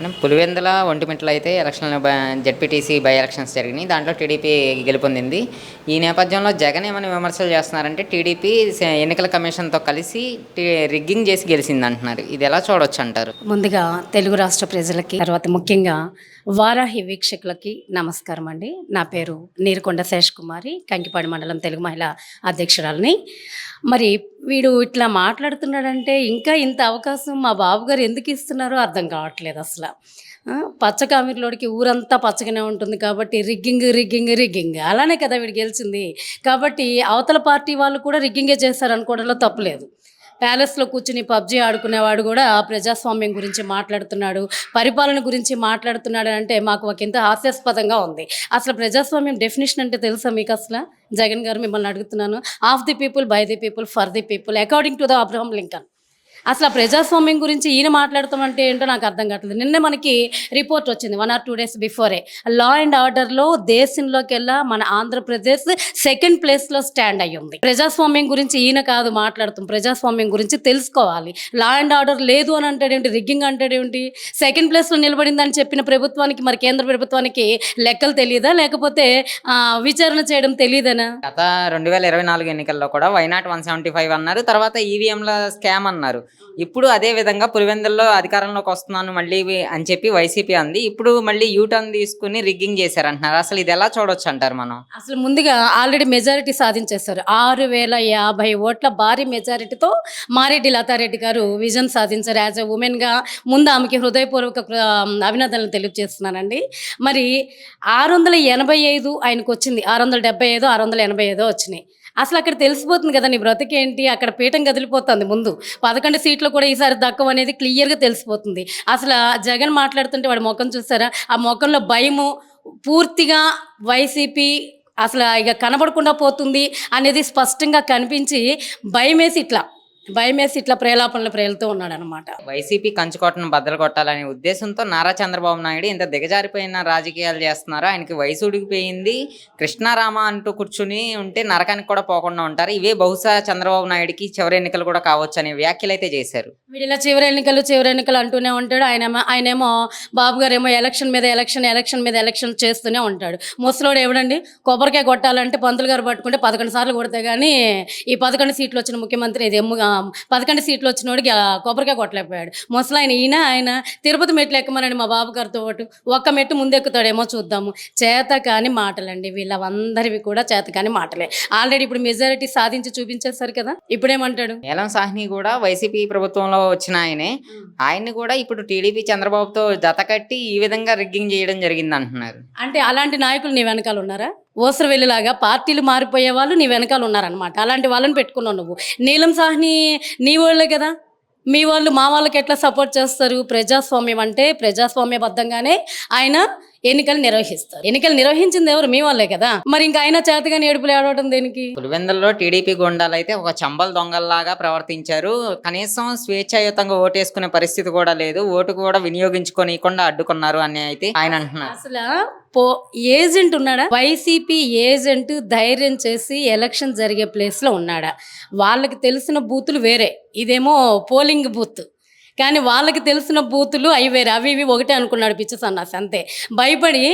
మనం పులివెందుల ఒంటిమిట్టలో అయితే election ZPTC by elections జరిగినాయి. దాంట్లో టీడీపీ గెలుపొందింది. ఈ నేపథ్యంలో జగన్ ఏమైనా విమర్శలు చేస్తున్నారంటే టీడీపీ ఎన్నికల కమిషన్తో కలిసి రిగ్గింగ్ చేసి గెలిచింది అంటున్నారు ఇది ఎలా చూడొచ్చు అంటారు ముందుగా తెలుగు రాష్ట్ర ప్రజలకి తర్వాత ముఖ్యంగా వారాహి వీక్షకులకి నమస్కారం అండి. నా పేరు నీరుకొండ శేష్ కుమారి కంకిపాడు మండలం తెలుగు మహిళా అధ్యక్షురాలని. మరి వీడు ఇట్లా మాట్లాడుతున్నాడంటే ఇంకా ఇంత అవకాశం మా బాబు గారు ఎందుకు ఇస్తున్నారో అర్థం కావట్లేదు అసలు. ఆ, ఊరంతా పచ్చగానే ఉంటుంది కాబట్టి రిగ్గింగ్ రిగ్గింగ్ రిగ్గింగ్. అలానే కదా వీడు గెలిచింది. కాబట్టి అవతల పార్టీ వాళ్ళు కూడా రిగ్గింగే చేస్తారు అనుకోవడంలో తప్పులేదు. ప్యాలెస్లో కూర్చుని పబ్జీ ఆడుకునేవాడు కూడా ప్రజాస్వామ్యం గురించి మాట్లాడుతున్నాడు పరిపాలన గురించి మాట్లాడుతున్నాడు అంటే మాకు ఒక ఇంత హాస్యాస్పదంగా ఉంది. అసలు ప్రజాస్వామ్యం డెఫినేషన్ అంటే తెలుసా మీకు అసలు? జగన్ గారు మిమ్మల్ని అడుగుతున్నాను. Of the people by the people for the people according to the Abraham Lincoln అసలు ఆ ప్రజాస్వామ్యం గురించి ఈయన మాట్లాడతామంటే ఏంటో నాకు అర్థం కావట్లేదు. నిన్న మనకి రిపోర్ట్ వచ్చింది one or two days before. Law and ఆర్డర్లో దేశంలోకెల్లా మన ఆంధ్రప్రదేశ్ సెకండ్ ప్లేస్లో స్టాండ్ అయ్యి ఉంది. ప్రజాస్వామ్యం గురించి ఈయన కాదు మాట్లాడుతాం. ప్రజాస్వామ్యం గురించి తెలుసుకోవాలి. లా అండ్ ఆర్డర్ లేదు అని అంటాడేంటి రిగ్గింగ్ అంటాడేంటి సెకండ్ ప్లేస్లో నిలబడిందని చెప్పిన ప్రభుత్వానికి మరి కేంద్ర ప్రభుత్వానికి లెక్కలు తెలియదా లేకపోతే విచారణ చేయడం తెలియదనా గత రెండు వేల ఇరవై నాలుగు ఎన్నికల్లో కూడా వైనాట్ వన్ సెవెంటీ ఫైవ్ అన్నారు. తర్వాత ఈవీఎంల స్కామ్ అన్నారు. ఇప్పుడు అదే విధంగా పులివెందుల్లో అధికారంలోకి వస్తున్నాను మళ్ళీ అని చెప్పి వైసీపీ అంది. ఇప్పుడు మళ్ళీ యూటర్న్ తీసుకుని రిగ్గింగ్ చేశారంటున్నారు. అసలు ఇది ఎలా చూడొచ్చు అంటారు మనం? అసలు ముందుగా ఆల్రెడీ మెజారిటీ సాధించేశారు. ఆరు వేల యాభై ఓట్ల భారీ మెజారిటీతో మారెడ్డి లతారెడ్డి గారు విజన్ సాధించారు. యాజ్ ఎ ఉమెన్గా ముందు ఆమెకి హృదయపూర్వక అభినందనలు తెలియజేస్తున్నానండి. మరి ఆరు వందల ఎనభై ఐదు ఆయనకు వచ్చింది ఆరు వందల డెబ్బై ఐదు ఆరు వందల ఎనభై ఐదో వచ్చినాయి. అసలు అక్కడ తెలిసిపోతుంది కదా నీ బ్రతికేంటి? అక్కడ పీఠం కదిలిపోతుంది ముందు. పదకొండు సీట్లు కూడా ఈసారి దక్కవు అనేది క్లియర్గా తెలిసిపోతుంది. అసలు జగన్ మాట్లాడుతుంటే వాడి ముఖం చూసారా? ఆ ముఖంలో భయము పూర్తిగా వైసీపీ అసలు ఇక కనబడకుండా పోతుంది అనేది స్పష్టంగా కనిపించి భయమేసి ఇట్లా భయమేసి ఇట్లా ప్రేలాపనలు ప్రేలుతూ ఉన్నాడు అనమాట వైసీపీ కంచుకోటను బద్దలు కొట్టాలనే ఉద్దేశంతో నారా చంద్రబాబు నాయుడు ఇంత దిగజారిపోయిన రాజకీయాలు చేస్తున్నారు. ఆయనకి వయసు ఉడికిపోయింది. కృష్ణారామ అంటూ కూర్చుని ఉంటే నరకానికి కూడా పోకుండా ఉంటారు. ఇవే బహుశా చంద్రబాబు నాయుడుకి చివరి ఎన్నికలు కూడా కావచ్చు అనే వ్యాఖ్యలు అయితే చేశారు. వీడిలా చివరి ఎన్నికలు చివరి ఎన్నికలు అంటూనే ఉంటాడు. ఆయన ఆయనేమో బాబు గారు ఏమో ఎలక్షన్ మీద ఎలక్షన్ ఎలక్షన్ మీద ఎలక్షన్ చేస్తూనే ఉంటాడు. ముసలోడు ఎవడండి? కొబ్బరికాయ కొట్టాలంటే పంతులు గారు పట్టుకుంటే పదకొండు సార్లు కొడితే కానీ ఈ పదకొండు సీట్లు వచ్చిన ముఖ్యమంత్రి ఇది ఎమ్ము పదకొండు సీట్లు వచ్చినోడికి వాడికి కొబ్బరికాయ కొట్టలేకపోయాడు. ముసలాయన ఈయన ఆయన తిరుపతి మెట్లు ఎక్కమనండి మా బాబు గారితో పాటు. ఒక్క మెట్టు ముందెక్కుతాడేమో చూద్దాము. చేత కాని మాటలండి వీళ్ళందరివి కూడా చేత కాని మాటలే. ఆల్రెడీ ఇప్పుడు మెజారిటీ సాధించి చూపించేశారు కదా? ఇప్పుడేమంటాడు? నీలం సాహ్ని కూడా వైసీపీ ప్రభుత్వంలో వచ్చిన ఆయనే. ఆయన్ని కూడా ఇప్పుడు టీడీపీ చంద్రబాబుతో జత కట్టి ఈ విధంగా రిగ్గింగ్ చేయడం జరిగింది అంటున్నారు అంటే అలాంటి నాయకులు నీ వెనకాల ఉన్నారా? ఓసరు వెళ్ళిలాగా పార్టీలు మారిపోయే వాళ్ళు నీ వెనకాల ఉన్నారనమాట అలాంటి వాళ్ళని పెట్టుకున్నావు నువ్వు. నీలం సాహ్ని నీ వాళ్ళే కదా? మీ వాళ్ళు మా వాళ్ళకి ఎట్లా సపోర్ట్ చేస్తారు? ప్రజాస్వామ్యం అంటే ప్రజాస్వామ్యబద్ధంగానే ఆయన ఎన్నికలు నిర్వహిస్తారు. ఎన్నికలు నిర్వహించింది ఎవరు? మీ వాళ్ళే కదా. మరి ఇంకా ఆయన చేతగాని ఏడుపులు ఏడవడం దేనికి? పులివెందుల్లో టీడీపీ గుండాలు అయితే ఒక చంబల్ దొంగల్లాగా ప్రవర్తించారు. కనీసం స్వేచ్ఛాయుతంగా ఓటేసుకునే పరిస్థితి కూడా లేదు. ఓటు కూడా వినియోగించుకోనికుండా అడ్డుకున్నారు అని అయితే ఆయన అంటున్నారు. అసలు పో ఏజెంట్ ఉన్నాడా? వైసీపీ ఏజెంట్ ధైర్యం చేసి ఎలక్షన్ జరిగే ప్లేస్లో ఉన్నాడా? వాళ్ళకి తెలిసిన బూతులు వేరే. ఇదేమో పోలింగ్ బూత్. కానీ వాళ్ళకి తెలిసిన బూతులు అవి వేరే అవి ఇవి ఒకటే అనుకున్నాడు పిచ్చి సన్నాసి అంతే. భయపడి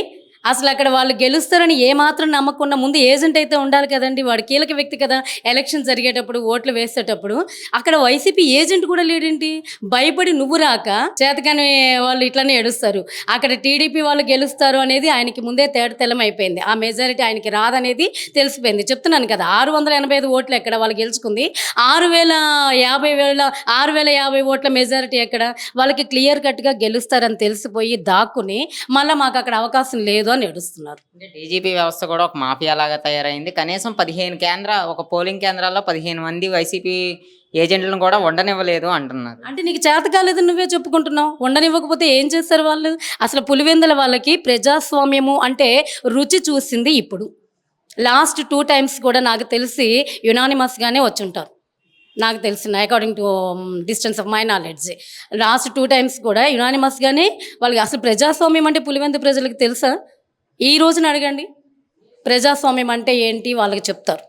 అసలు అక్కడ వాళ్ళు గెలుస్తారని ఏమాత్రం నమ్మకున్న ముందు ఏజెంట్ అయితే ఉండాలి కదండి. వాడు కీలక వ్యక్తి కదా. ఎలక్షన్ జరిగేటప్పుడు ఓట్లు వేసేటప్పుడు అక్కడ వైసీపీ ఏజెంట్ కూడా లేడేంటి? భయపడి నువ్వు రాక చేతకాని వాళ్ళు ఇట్లానే ఏడుస్తారు. అక్కడ టీడీపీ వాళ్ళు గెలుస్తారు అనేది ఆయనకి ముందే తేడతెల్లం అయిపోయింది. ఆ మెజారిటీ ఆయనకి రాదనేది తెలిసిపోయింది. చెప్తున్నాను కదా ఆరు వందల ఎనభై ఐదు ఓట్లు ఎక్కడ వాళ్ళు గెలుచుకుంది? ఆరు వేల యాభై వేల ఆరు వేల యాభై ఓట్ల మెజారిటీ ఎక్కడ? వాళ్ళకి క్లియర్ కట్గా గెలుస్తారని తెలిసిపోయి దాక్కుని మళ్ళీ మాకు అక్కడ అవకాశం లేదు ఏడుస్తున్నారు. అంటే డీజీపీ వ్యవస్థ కూడా ఒక మాఫియా లాగా తయారైంది. కనీసం పదిహేను కేంద్ర ఒక పోలింగ్ కేంద్రాల్లో పదిహేను మంది వైసీపీ ఏజెంట్లను కూడా ఉండనివ్వలేదు అంటున్నారు. అంటే నీకు చేత కాలేదు నువ్వే చెప్పుకుంటున్నావు? ఉండనివ్వకపోతే ఏం చేస్తారు వాళ్ళు? అసలు పులివెందుల వాళ్ళకి ప్రజాస్వామ్యము అంటే రుచి చూసింది ఇప్పుడు. లాస్ట్ టూ టైమ్స్ కూడా నాకు తెలిసి యునానిమస్గానే వచ్చుంటారు. నాకు తెలిసిన according to distance of my knowledge last two times కూడా యునానిమస్గానే వాళ్ళకి అసలు ప్రజాస్వామ్యం అంటే పులివెందు ప్రజలకు తెలుసా? ఈ రోజున అడగండి. ప్రజాస్వామ్యం అంటే ఏంటి వాళ్ళకి చెప్తారు.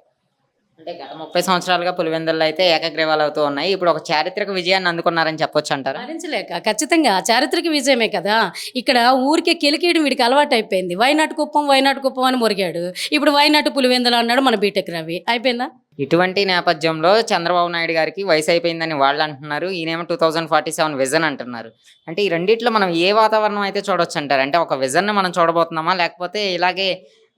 అంటే గత ముప్పై సంవత్సరాలుగా పులివెందుల్లో అయితే ఏకగ్రీవాలు అవుతూ ఉన్నాయి. ఇప్పుడు ఒక చారిత్రక విజయాన్ని అందుకున్నారని చెప్పొచ్చు అంటారా? భరించలేక ఖచ్చితంగా చారిత్రక విజయమే కదా. ఇక్కడ ఊరికే కిలికేయడం వీడికి అలవాటు అయిపోయింది. వైనాటు కుప్పం వైనాటు కుప్పం అని మురిగాడు. ఇప్పుడు వైనాటు పులివెందులు అన్నాడు మన బీటెక్ రవి. అయిపోయిందా? ఇటువంటి నేపథ్యంలో చంద్రబాబు నాయుడు గారికి వయసు అయిపోయిందని వాళ్ళు అంటున్నారు. ఈయనేమో two thousand forty seven vision అంటున్నారు. అంటే ఈ రెండిట్లో మనం ఏ వాతావరణం అయితే చూడొచ్చు అంటారు? అంటే ఒక విజన్ మనం చూడబోతున్నామా? లేకపోతే ఇలాగే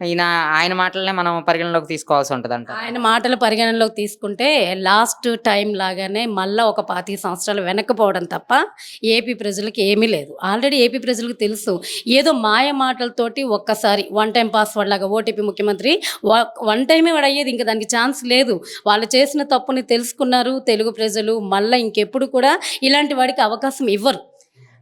ఈయన ఆయన మాటలనే మనం పరిగణలోకి తీసుకోవాల్సి ఉంటుంది అంట ఆయన మాటలు పరిగణనలోకి తీసుకుంటే లాస్ట్ టైం లాగానే మళ్ళా ఒక పాతి సంవత్సరాలు వెనక్కిపోవడం తప్ప ఏపీ ప్రజలకి ఏమీ లేదు. ఆల్రెడీ ఏపీ ప్రజలకు తెలుసు. ఏదో మాయ మాటలతోటి ఒక్కసారి వన్ టైం పాస్వర్డ్ లాగా ఓటీపీ ముఖ్యమంత్రి వన్ టైమే వాడు అయ్యేది ఇంకా దానికి ఛాన్స్ లేదు. వాళ్ళు చేసిన తప్పుని తెలుసుకున్నారు తెలుగు ప్రజలు. మళ్ళీ ఇంకెప్పుడు కూడా ఇలాంటి వాడికి అవకాశం ఇవ్వరు.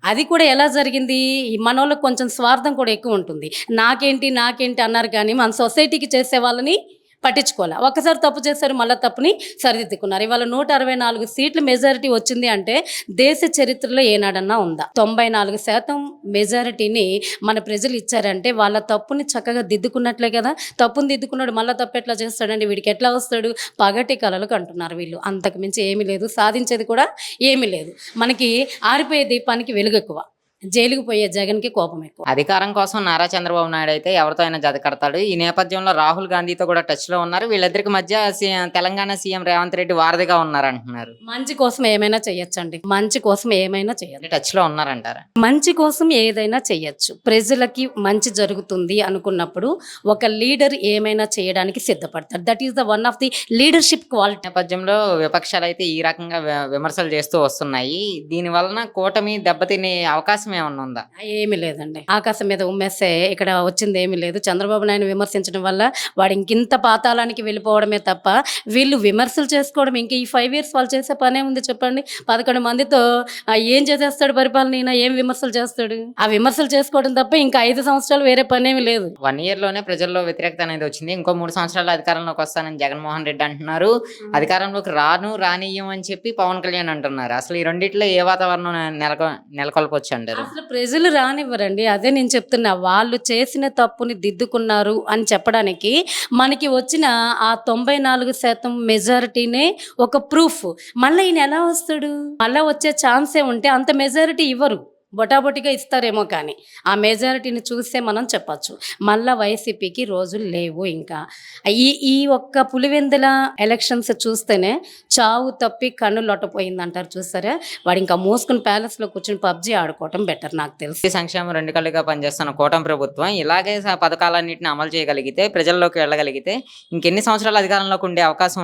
అది కూడా ఎలా జరిగింది? మనోళ్ళకి కొంచెం స్వార్థం కూడా ఎక్కువ ఉంటుంది. నాకేంటి నాకేంటి అన్నారు కానీ మన సొసైటీకి చేసే వాళ్ళని పట్టించుకోవాలి? ఒకసారి తప్పు చేశారు మళ్ళీ తప్పుని సరిదిద్దుకున్నారు. ఇవాళ నూట అరవై నాలుగు సీట్లు మెజారిటీ వచ్చింది అంటే దేశ చరిత్రలో ఏనాడన్నా ఉందా? తొంభై నాలుగు శాతం మెజారిటీని మన ప్రజలు ఇచ్చారంటే వాళ్ళ తప్పుని చక్కగా దిద్దుకున్నట్లే కదా? తప్పుని దిద్దుకున్నాడు మళ్ళీ తప్పు ఎట్లా చేస్తాడండి? వీడికి ఎట్లా వస్తాడు? పగటి కళలకు అంటున్నారు వీళ్ళు. అంతకు మించి ఏమీ లేదు. సాధించేది కూడా ఏమీ లేదు. మనకి ఆరిపోయే దీపానికి వెలుగు ఎక్కువ. జైలుకు పోయే జగన్కి కోపం ఎక్కువ. అధికారం కోసం నారా చంద్రబాబు నాయుడు అయితే ఎవరితో అయినా జత కడతాడు ఈ నేపథ్యంలో రాహుల్ గాంధీతో కూడా టచ్లో ఉన్నారు. వీళ్ళిద్దరికి మధ్య తెలంగాణ సీఎం రేవంత్ రెడ్డి వారధిగా ఉన్నారు అంటున్నారు మంచి కోసం ఏమైనా చెయ్యొచ్చండి. మంచి కోసం ఏమైనా చెయ్యాలి టచ్లో ఉన్నారంటారా? మంచి కోసం ఏదైనా చేయొచ్చు ప్రజలకి మంచి జరుగుతుంది అనుకున్నప్పుడు ఒక లీడర్ ఏమైనా చేయడానికి సిద్ధపడతారు that is the one of the leadership quality. నేపథ్యంలో విపక్షాలు అయితే ఈ రకంగా విమర్శలు చేస్తూ వస్తున్నాయి. దీని వలన కూటమి దెబ్బతినే అవకాశం ఏమన్నా ఉందా? ఏమీ లేదండి. ఆకాశం మీద ఉమ్మేస్తే ఇక్కడ వచ్చింది ఏమీ లేదు. చంద్రబాబు నాయుడు విమర్శించడం వల్ల వాడు ఇంకింత పాతాళానికి వెళ్ళిపోవడమే తప్ప వీళ్ళు విమర్శలు చేసుకోవడం ఇంక ఈ ఫైవ్ ఇయర్స్ వాళ్ళు చేసే పనే ఉంది చెప్పండి. పదకొండు మందితో ఏం చేసేస్తాడు పరిపాలన ఈయన? ఏం విమర్శలు చేస్తాడు? ఆ విమర్శలు చేసుకోవడం తప్ప ఇంకా ఐదు సంవత్సరాలు వేరే పనేమి లేదు. వన్ ఇయర్లోనే ప్రజల్లో వ్యతిరేకత అనేది వచ్చింది. ఇంకో మూడు సంవత్సరాలు అధికారంలోకి వస్తానని జగన్మోహన్ రెడ్డి అంటున్నారు. అధికారంలోకి రాను రానియ్యం అని చెప్పి పవన్ కళ్యాణ్ అంటున్నారు. అసలు ఈ రెండిట్లో ఏ వాతావరణం నెలకొ నెలకొల్పొచ్చు అంటారు అసలు ప్రజలు రానివ్వరండి. అదే నేను చెప్తున్నా. వాళ్ళు చేసిన తప్పుని దిద్దుకున్నారు అని చెప్పడానికి మనకి వచ్చిన ఆ తొంభై నాలుగు శాతం మెజారిటీనే ఒక ప్రూఫ్. మళ్ళీ ఈయన ఎలా వస్తాడు? మళ్ళీ వచ్చే ఛాన్సే ఉంటే అంత మెజారిటీ ఇవ్వరు. బొటాబొటిగా ఇస్తారేమో కానీ ఆ మెజారిటీని చూస్తే మనం చెప్పచ్చు. మళ్ళా వైసీపీకి రోజులు లేవు ఇంకా. ఈ ఈ ఒక్క పులివెందుల ఎలక్షన్స్ చూస్తేనే చావు తప్పి కన్ను లొట్టపోయింది అంటారు చూసారా? వాడు ఇంకా మూసుకుని ప్యాలెస్లో కూర్చుని పబ్జీ ఆడుకోవటం బెటర్ నాకు తెలుసు. ఈ సంక్షేమం రెండు కళ్ళుగా పనిచేస్తున్న కూటమి ప్రభుత్వం ఇలాగే పథకాలన్నింటిని అమలు చేయగలిగితే ప్రజల్లోకి వెళ్ళగలిగితే ఇంకెన్ని సంవత్సరాలు అధికారంలోకి ఉండే అవకాశం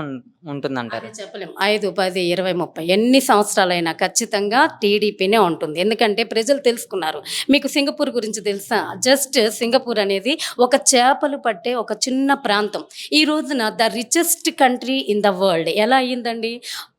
ఉంటుందంటారు? అదే చెప్పలేం. ఐదు పది ఇరవై ముప్పై ఎన్ని సంవత్సరాలైనా ఖచ్చితంగా టీడీపీనే ఉంటుంది. ఎందుకంటే ప్రజలు తెలుసుకున్నారు. మీకు సింగపూర్ గురించి తెలుసా? జస్ట్ సింగపూర్ అనేది ఒక చేపలు పట్టే ఒక చిన్న ప్రాంతం. ఈ రోజున the richest country in the world ఎలా అయ్యిందండి?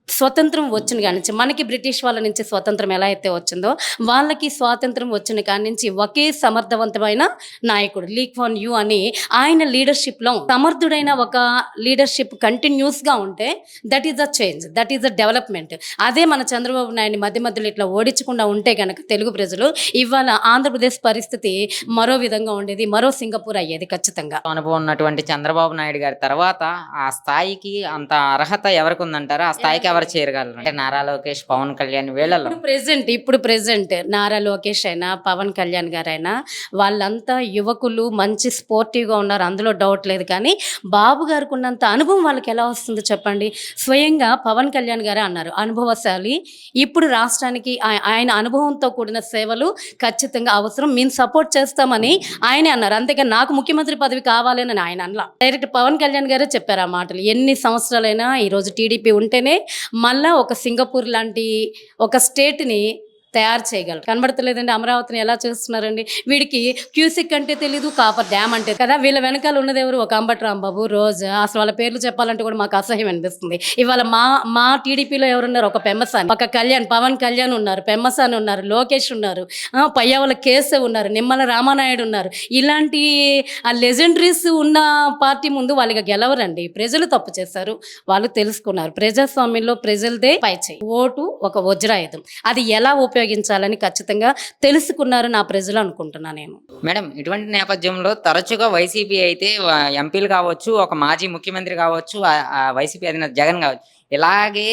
స్వతంత్రం వచ్చిన కాడి నుంచి మనకి బ్రిటిష్ వాళ్ళ నుంచి స్వతంత్రం ఎలా అయితే వచ్చిందో వాళ్ళకి స్వాతంత్రం వచ్చిన కాడి నుంచి ఒకే సమర్థవంతమైన నాయకుడు లీక్ వన్ యూ అని ఆయన లీడర్షిప్లో సమర్థుడైన ఒక లీడర్షిప్ కంటిన్యూస్గా ఉంటే that is a change that is the development అదే మన చంద్రబాబు నాయుడిని మధ్య మధ్యలో ఇట్లా ఓడించకుండా ఉంటే కనుక తెలుగు ప్రజలు ఇవాళ ఆంధ్రప్రదేశ్ పరిస్థితి మరో విధంగా ఉండేది మరో సింగపూర్ అయ్యేది ఖచ్చితంగా. అనుభవం ఉన్నటువంటి చంద్రబాబు నాయుడు గారి తర్వాత ఆ స్థాయికి అంత అర్హత ఎవరికి ఉందంటారు? ఆ స్థాయికి ఎవరు చేరగలరు అంటే నారా లోకేష్ పవన్ కళ్యాణ్ వీళ్ళలో? ప్రెసెంట్ ఇప్పుడు ప్రెసెంట్ నారా లోకేష్ అయినా పవన్ కళ్యాణ్ గారైనా వాళ్ళంతా యువకులు మంచి స్పోర్టివ్గా ఉన్నారు. అందులో డౌట్ లేదు. కానీ బాబు గారికి ఉన్నంత అనుభవం వాళ్ళకి ఎలా వస్తుందో చెప్పండి. స్వయంగా పవన్ కళ్యాణ్ గారే అన్నారు. అనుభవశాలి. ఇప్పుడు రాష్ట్రానికి ఆయన అనుభవంతో కూడిన సేవలు ఖచ్చితంగా అవసరం. మేము సపోర్ట్ చేస్తామని ఆయనే అన్నారు. అంతేగా నాకు ముఖ్యమంత్రి పదవి కావాలని ఆయన అనలా. డైరెక్ట్ పవన్ కళ్యాణ్ గారే చెప్పారు ఆ మాటలు. ఎన్ని సంవత్సరాలైనా ఈరోజు టీడీపీ ఉంటేనే మళ్ళా ఒక సింగపూర్ లాంటి ఒక స్టేట్ని తయారు చేయగలరు. కనబడతలేదండి అమరావతిని ఎలా చేస్తున్నారండి? వీడికి క్యూసిక్ అంటే తెలీదు కాపర్ డ్యామ్ అంటే కదా వీళ్ళ వెనకాల ఉన్నది ఎవరు? ఒక అంబటి రాంబాబు రోజా అసలు వాళ్ళ పేర్లు చెప్పాలంటే కూడా మాకు అసహ్యం అనిపిస్తుంది. ఇవాళ మా మా టీడీపీలో ఎవరున్నారు? ఒక పెమ్మసాని. ఒక కళ్యాణ్ పవన్ కళ్యాణ్ ఉన్నారు పెమ్మసాని ఉన్నారు లోకేష్ ఉన్నారు పయ్యావల కేశవ్ ఉన్నారు నిమ్మల రామానాయుడు ఉన్నారు. ఇలాంటి ఆ లెజెండరీస్ ఉన్న పార్టీ ముందు వాళ్ళకి గెలవరండి. ప్రజలు తప్పు చేశారు. వాళ్ళు తెలుసుకున్నారు. ప్రజాస్వామ్యంలో ప్రజలదే పై చేయి ఓటు ఒక వజ్రాయుధం. అది ఎలా ఉపయోగ ఉపయోగించాలని ఖచ్చితంగా తెలుసుకున్నారు నా ప్రజలు అనుకుంటున్నా నేను. మేడం ఇటువంటి నేపథ్యంలో తరచుగా వైసీపీ అయితే ఎంపీలు కావచ్చు ఒక మాజీ ముఖ్యమంత్రి కావచ్చు వైసీపీ అధినేత జగన్ కావచ్చు ఇలాగే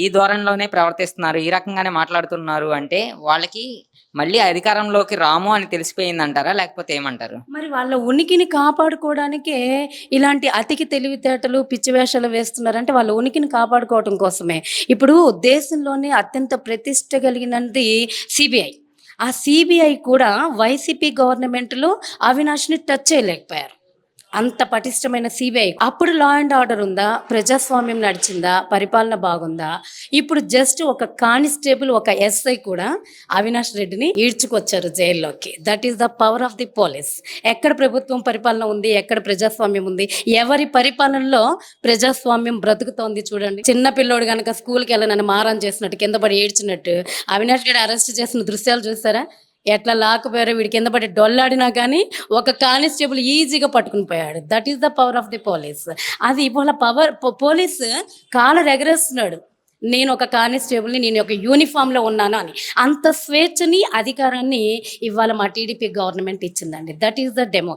ఈ ధోరణిలోనే ప్రవర్తిస్తున్నారు ఈ రకంగానే మాట్లాడుతున్నారు అంటే వాళ్ళకి మళ్ళీ అధికారంలోకి రాము అని తెలిసిపోయిందంటారా? లేకపోతే ఏమంటారు? మరి వాళ్ళ ఉనికిని కాపాడుకోవడానికే ఇలాంటి అతికి తెలివితేటలు పిచ్చివేషాలు వేస్తున్నారంటే వాళ్ళ ఉనికిని కాపాడుకోవడం కోసమే. ఇప్పుడు దేశంలోనే అత్యంత ప్రతిష్ట కలిగినది సిబిఐ. ఆ సిబిఐ కూడా వైసీపీ గవర్నమెంట్లో అవినాష్ని టచ్ చేయలేకపోయారు. అంత పటిష్టమైన సిబిఐ అప్పుడు లా అండ్ ఆర్డర్ ఉందా? ప్రజాస్వామ్యం నడిచిందా? పరిపాలన బాగుందా? ఇప్పుడు జస్ట్ ఒక కానిస్టేబుల్ ఒక ఎస్ఐ కూడా అవినాష్ రెడ్డిని ఈడ్చుకొచ్చారు జైల్లోకి. That is the power of the police ఎక్కడ ప్రభుత్వం పరిపాలన ఉంది? ఎక్కడ ప్రజాస్వామ్యం ఉంది? ఎవరి పరిపాలనలో ప్రజాస్వామ్యం బ్రతుకుతోంది చూడండి. చిన్న పిల్లోడు కనుక స్కూల్కి వెళ్ళనని మారం చేసినట్టు కింద పడి ఏడ్చినట్టు అవినాష్ రెడ్డి అరెస్ట్ చేసిన దృశ్యాలు చూసారా? ఎట్లా లాకపోయారో వీడి కింద పడి డొల్లాడినా కానీ ఒక కానిస్టేబుల్ ఈజీగా పట్టుకుని పోయాడు. That is the power of the police అది ఇవాళ పవర్ పోలీస్ కాలర్ ఎగరేస్తున్నాడు. నేను ఒక కానిస్టేబుల్ని నేను ఒక యూనిఫామ్లో ఉన్నాను అని. అంత స్వేచ్ఛని అధికారాన్ని ఇవాళ మా TDP government ఇచ్చిందండి. That is the demo